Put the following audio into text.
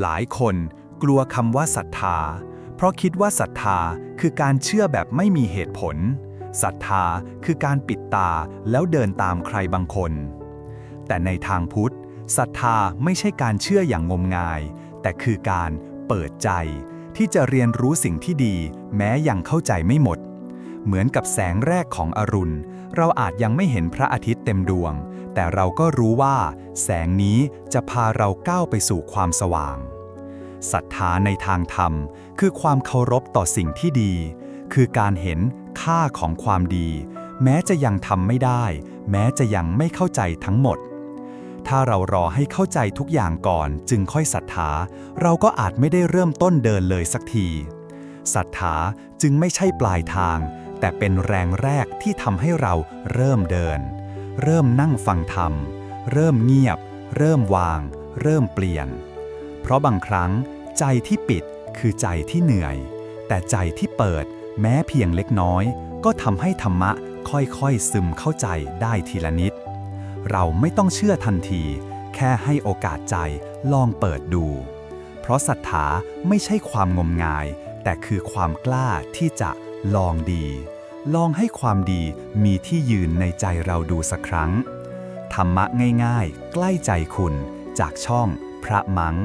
หลายคนกลัวคำว่าศรัทธา เพราะคิดว่าศรัทธาคือการเชื่อแบบไม่มีเหตุผลศรัทธาคือการปิดตาแล้วเดินตามใครบางคน แต่ในทางพุทธศรัทธาไม่ใช่การเชื่ออย่างงมงาย แต่คือการเปิดใจ ที่จะเรียนรู้สิ่งที่ดี แม้ยังเข้าใจไม่หมด เหมือนกับแสงแรกของอรุณ เราอาจยังไม่เห็นพระอาทิตย์เต็มดวง แต่เราก็รู้ว่า แสงนี้จะพาเราก้าวไปสู่ความสว่าง ศรัทธาในทางธรรม คือความเคารพต่อสิ่งที่ดี คือการเห็นค่าของความดี แม้จะยังทำไม่ได้ แม้จะยังไม่เข้าใจทั้งหมด ถ้าเรารอให้เข้าใจทุกอย่างก่อนจึงค่อยศรัทธา เราก็อาจไม่ได้เริ่มต้นเดินเลยสักทีศรัทธาจึงไม่ใช่ปลายทาง แต่เป็นแรงแรกที่ทำให้เราเริ่มเดิน เริ่มนั่งฟังธรรม เริ่มเงียบ เริ่มวาง เริ่มเปลี่ยน เพราะบางครั้งใจที่ปิดคือใจที่เหนื่อย แต่ใจที่เปิดแม้เพียงเล็กน้อย ก็ทำให้ธรรมะค่อยๆซึมเข้าใจได้ทีละนิด เราไม่ต้องเชื่อทันที แค่ให้โอกาสใจลองเปิดดู เพราะศรัทธาไม่ใช่ความงมงาย แต่คือความกล้าที่จะลองดี ลองให้ความดีมีที่ยืนในใจเราดูสักครั้ง ธรรมะง่ายๆ ใกล้ใจคุณ จากช่องพระมัง